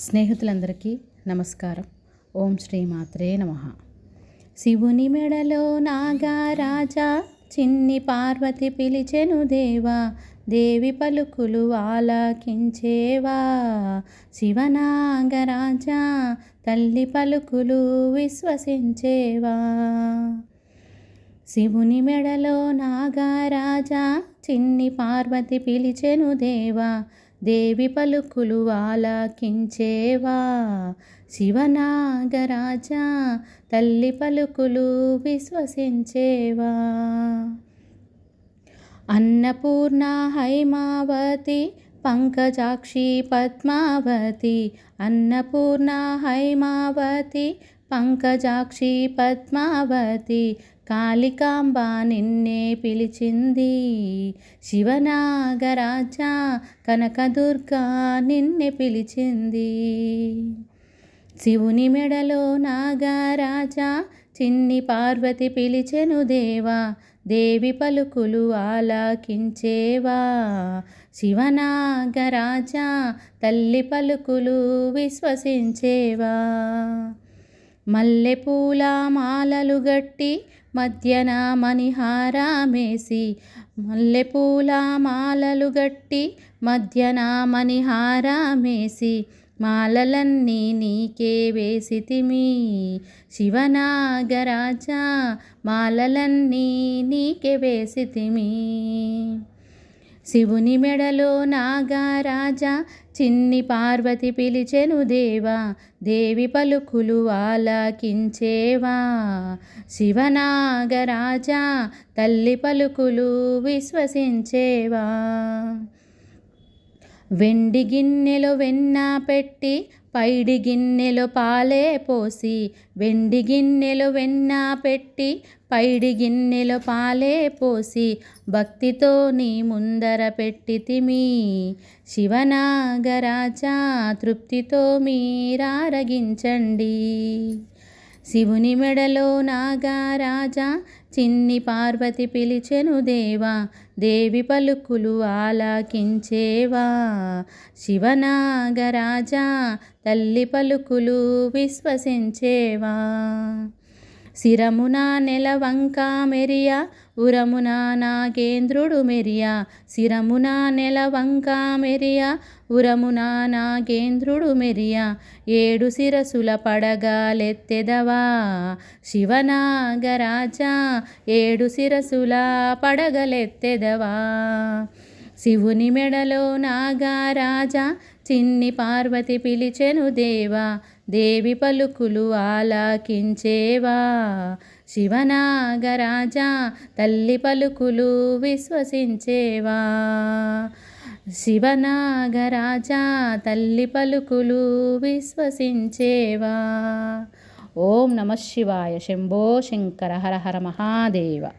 స్నేహితులందరికీ నమస్కారం. ఓం శ్రీ మాత్రే నమ. శివుని మెడలో నాగారాజా చిన్ని పార్వతి పిలిచెను దేవా దేవి పలుకులు ఆలకించేవా. శివనాగరాజా తల్లి పలుకులు విశ్వసించేవా. శివుని మెడలో నాగారాజా చిన్ని పార్వతి పిలిచెను దేవా దేవి పలుకులు ఆలకించేవా? శివనాగరాజా తల్లి పలుకులు విశ్వసించేవా? అన్నపూర్ణ హైమావతి పంకజాక్షి పద్మావతి అన్నపూర్ణ హైమావతి పంకజాక్షి పద్మావతి కాళికాంబ నిన్నే పిలిచింది. శివనాగరాజా కనకదుర్గా నిన్నే పిలిచింది. శివుని మెడలో నాగరాజా చిన్ని పార్వతి పిలిచెను దేవా దేవి పలుకులు ఆలకించేవా. శివనాగరాజా తల్లి పలుకులు విశ్వసించేవా. మల్లెపూల మాలలు గట్టి మధ్యన మణిహారమేసి మల్లెపూల మాలలు గట్టి మధ్యన మణిహారమేసి మాలలన్నీ నీకే వేసితిమి శివనాగరాజా మాలలన్నీ నీకే వేసితిమి శివుని మెడలో నాగారాజా చిన్ని పార్వతి పిలిచెను దేవా దేవి పలుకులు ఆలకించేవా. శివనాగరాజా తల్లి పలుకులు విశ్వసించేవా. వెండి గిన్నెలో వెన్న పెట్టి పైడి గిన్నెలో పాలే పోసి వెండి గిన్నెలో వెన్న పెట్టి పైడి గిన్నెలో పాలే పోసి భక్తితో నీ ముందర పెట్టితిమి శివనాగరాజా తృప్తితో మీరారగించండి. శివుని మెడలో నాగారాజా చిన్ని పార్వతి పిలిచెను దేవా దేవి పలుకులు ఆలకించేవా. శివనాగరాజా తల్లి పలుకులు విశ్వసించేవా. శిరమున నెలవంక మెరియా ఉరమున నాగేంద్రుడు మెరియా. శిరమున నెలవంక మెరియా ఉరమున నాగేంద్రుడు మెరియా. ఏడు శిరసుల పడగలెత్తెదవా? శివనాగరాజా ఏడు శిరసుల పడగలెత్తెదవా? శివుని మెడలో నాగరాజా చిన్ని పార్వతి పిలిచెను దేవా దేవి పలుకులు ఆలకించేవా. శివనాగరాజా తల్లి పలుకులు విశ్వసించేవా. శివనాగరాజా తల్లి పలుకులు విశ్వసించేవా. ఓం నమ శివాయ శంభో శంకర హర హర మహాదేవ.